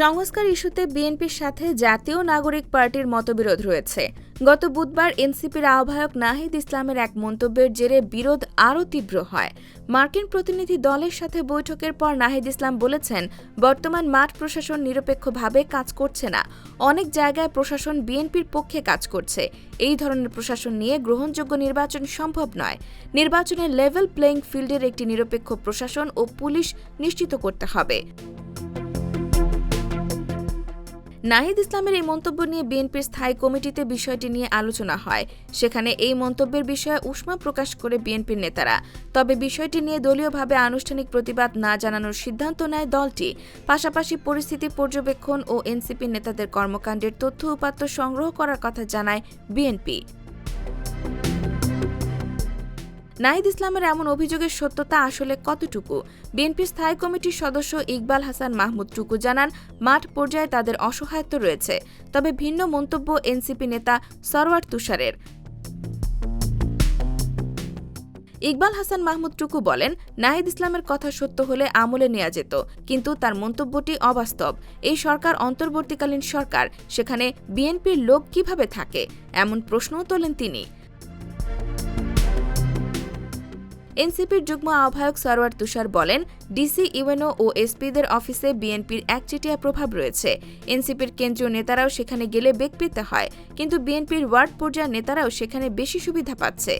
সংস্কার ইস্যুতে বিএনপির সাথে জাতীয় নাগরিক পার্টির মতবিরোধ রয়েছে। গত বুধবার এনসিপির আহ্বায়ক নাহিদ ইসলামের এক মন্তব্যের জেরে বিরোধ আরও তীব্র হয়। মার্কিন প্রতিনিধি দলের সাথে বৈঠকের পর নাহিদ ইসলাম বলেছেন, বর্তমান মাঠ প্রশাসন নিরপেক্ষভাবে কাজ করছে না। অনেক জায়গায় প্রশাসন বিএনপির পক্ষে কাজ করছে। এই ধরনের প্রশাসন নিয়ে গ্রহণযোগ্য নির্বাচন সম্ভব নয়। নির্বাচনের লেভেল প্লেয়িং ফিল্ডের একটি নিরপেক্ষ প্রশাসন ও পুলিশ নিশ্চিত করতে হবে। নাহিদ ইসলামের এই মন্তব্য নিয়ে বিএনপির স্থায়ী কমিটিতে বিষয়টি নিয়ে আলোচনা হয়। সেখানে এই মন্তব্যের বিষয়ে উষ্মা প্রকাশ করে বিএনপির নেতারা। তবে বিষয়টি নিয়ে দলীয়ভাবে আনুষ্ঠানিক প্রতিবাদ না জানানোর সিদ্ধান্ত নেয় দলটি। পাশাপাশি পরিস্থিতি পর্যবেক্ষণ ও এনসিপি নেতাদের কর্মকাণ্ডের তথ্য উপাত্ত সংগ্রহ করার কথা জানায় বিএনপি। নাহিদ ইসলামের এমন অভিযোগের সত্যতা আসলে কতটুকু? বিএনপির স্থায়ী কমিটির সদস্য ইকবাল হাসান মাহমুদ টুকু জানান, মাঠ পর্যায়ে তাদের অসহায়ত্ব রয়েছে। তবে ভিন্ন মন্তব্য এনসিপি নেতা সরওয়ার তুষারের। ইকবাল হাসান মাহমুদ টুকু বলেন, নাহিদ ইসলামের কথা সত্য হলে আমলে নেওয়া যেত, কিন্তু তার মন্তব্যটি অবাস্তব। এই সরকার অন্তর্বর্তীকালীন সরকার, সেখানে বিএনপির লোক কীভাবে থাকে? এমন প্রশ্নও তোলেন তিনি। এনসিপির যুগ্ম আহ্বায়ক সরওয়ার তুষার বলেন, ডিসি, ইউএনও ও এসপিদের অফিসে বিএনপির একচেটিয়া প্রভাব রয়েছে। এনসিপির কেন্দ্রীয় নেতারাও সেখানে গেলে বেগ পেতে হয়, কিন্তু বিএনপির ওয়ার্ড পর্যায়ের নেতারাও সেখানে বেশি সুবিধা পাচ্ছে।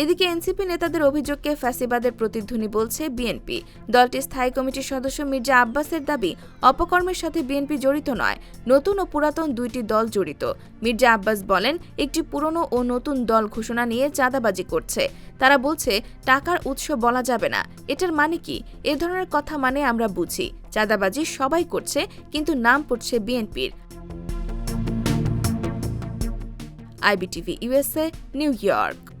এদিকে এনসিপি নেতাদের অভিযোগকে ফ্যাসিবাদের প্রতিধ্বনি বলছে বিএনপি। দলটির স্থায়ী কমিটির সদস্য মির্জা আব্বাসের দাবি, অপকর্মের সাথে বিএনপি জড়িত নয়, নতুন ও পুরাতন দুইটি দল জড়িত। মির্জা আব্বাস বলেন, একটি পুরনো ও নতুন দল ঘোষণা নিয়ে চাঁদাবাজি করছে। তারা বলছে, টাকার উৎস বলা যাবে না। এটার মানে কি? এ ধরনের কথা মানে আমরা বুঝি। চাঁদাবাজি সবাই করছে, কিন্তু নাম পড়ছে বিএনপির। IBTV USA New York.